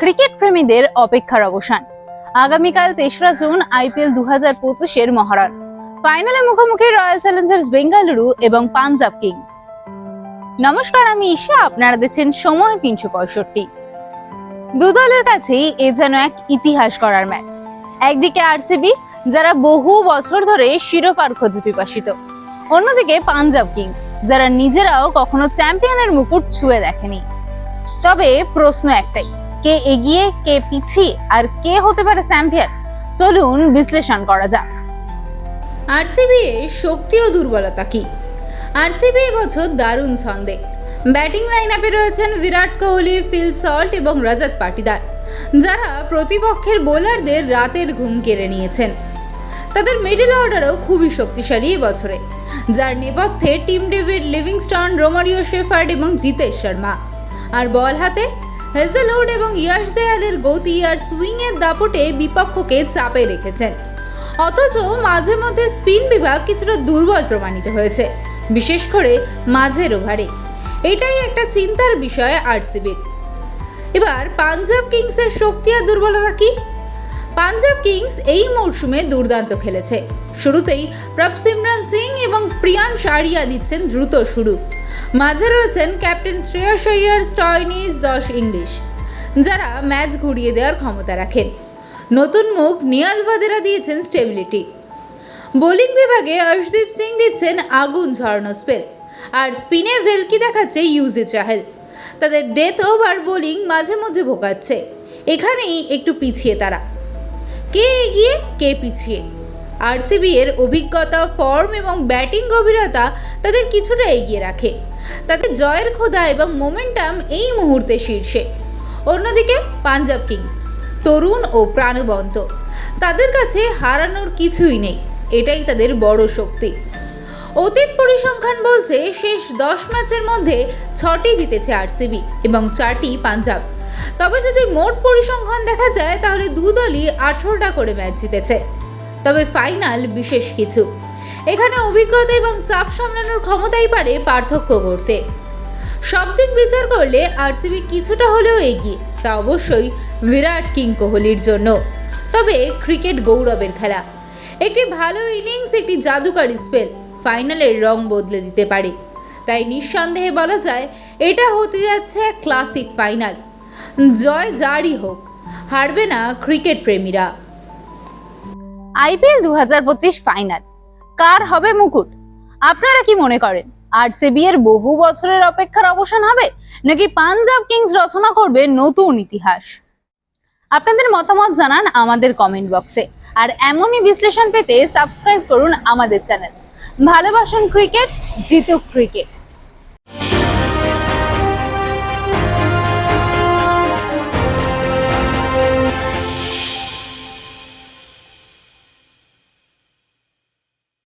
Cricket প্রেমীদের অপেক্ষার অবসান। আগামীকাল তেসরা জুন আইপিএল দু হাজার পঁচিশের মহরণ ফাইনালে মুখোমুখি রয়্যাল চ্যালেঞ্জার্স বেঙ্গালুরু এবং পাঞ্জাব কিংস। নমস্কার, আমি ঈশা। আপনারা দেখছেন সময় তিনশো পঁয়ষট্টি। দু দলের কাছেই এ যেন এক ইতিহাস করার ম্যাচ। একদিকে আরসিবি, যারা বহু বছর ধরে শিরোপার খোঁজে পিপাসিত। অন্যদিকে পাঞ্জাব কিংস, যারা নিজেরাও কখনো চ্যাম্পিয়নের মুকুট ছুঁয়ে দেখেনি। তবে প্রশ্ন একটাই কে এগিয়ে, কে পিছিয়ে আর কে হতে পারে চ্যাম্পিয়ন? চলুন বিশ্লেষণ করা যাক। আরসিবি এর শক্তি ও দুর্বলতা কি? আরসিবি এবছর দারুণ ছন্দে। ব্যাটিং লাইন আপে রয়েছেন বিরাট কোহলি, ফিল সল্ট এবং রজত পাটিদার, যারা প্রতিপক্ষের বোলারদের রাতের ঘুম কেড়ে নিয়েছেন। তাদের মিডল অর্ডারও খুবই শক্তিশালী এবছরে যার নেপথ্যে team David Livingstone, Romario Shepherd এবং জিতেশ শর্মা। আর বল হাতে হেজেলহুড এবং ইয়াশ দেয়ালের গতি আর সুইংয়ের দাপটে বিপক্ষকে চাপে রেখেছেন। অথচ মাঝে মধ্যে স্পিন বিভাগ কিছুটা দুর্বল প্রমাণিত হয়েছে, বিশেষ করে মাঝের ওভারে। এটাই একটা চিন্তার বিষয় আরসিবির। এবার পাঞ্জাব কিংসের শক্তি আর দুর্বলতা কি? পাঞ্জাব কিংস এই মরশুমে দুর্দান্ত খেলেছে। শুরুতেই প্রভ সিমরান সিং এবং প্রিয়ান সারিয়া দিচ্ছেন দ্রুত শুরু। মাঝে রয়েছেন captain Shreyas Iyer Stoinis Josh Inglis, যারা ম্যাচ ঘুরিয়ে দেওয়ার ক্ষমতা রাখেন। নতুন মুখ নিয়াল ভাদেরা দিয়েছেন স্টেবিলিটি। বোলিং বিভাগে অর্শদীপ সিং দিচ্ছেন আগুন ঝরানো স্পেল, আর স্পিনে ভেলকি দেখাচ্ছে ইউজি চাহেল। তাদের ডেথ ওভার বোলিং মাঝে মধ্যে ভোগাচ্ছে। এখানেই একটু পিছিয়ে তারা। কে এগিয়ে, কে পিছিয়ে? আরসিবি এর অভিজ্ঞতা ফর্ম এবং ব্যাটিং গভীরতা তাদের কিছুটা এগিয়ে রাখে। তাদের জয়ের খোদা এবং মোমেন্টাম এই মুহূর্তে শীর্ষে। অন্যদিকে পাঞ্জাব কিংস, তরুণ ও প্রাণবন্ত, তাদের কাছে হারানোর কিছুই নেই, এটাই তাদের বড় শক্তি। অতীত পরিসংখ্যান বলছে শেষ দশ ম্যাচের মধ্যে ছটি জিতেছে আরসিবি এবং চারটি পাঞ্জাব। তবে যদি মোট পরিসংখ্যান দেখা যায়, তাহলে দু দলই আঠেরোটা করে ম্যাচ জিতেছে। তবে ফাইনাল বিশেষ কিছু। এখানে অভিজ্ঞতা এবং চাপ সামলানোর ক্ষমতাই পারে পার্থক্য করতে। সব দিক বিচার করলে আরসিবি কিছুটা হলেও এগিয়ে, তা অবশ্যই বিরাট কিং কোহলির জন্য। তবে ক্রিকেট গৌরবের খেলা। একটি ভালো ইনিংস, একটি জাদুকারী স্পেল, ফাইনালের রং বদলে দিতে পারে। তাই নিঃসন্দেহে বলা যায়, এটা হতে যাচ্ছে ক্লাসিক ফাইনাল। জয় যারই হোক, হারবে না ক্রিকেট প্রেমীরা। আইপিএল দু হাজার পঁচিশ ফাইনাল, কার হবে মুকুট? আপনারা কি মনে করেন, আরসিবি এর বহু বছরের অপেক্ষার অবসান হবে, নাকি পাঞ্জাব কিংস রচনা করবে নতুন ইতিহাস? আপনাদের মতামত জানান আমাদের কমেন্ট বক্সে আর এমনই বিশ্লেষণ পেতে সাবস্ক্রাইব করুন আমাদের চ্যানেল ভালোবাসুন ক্রিকেট, জিতুক ক্রিকেট।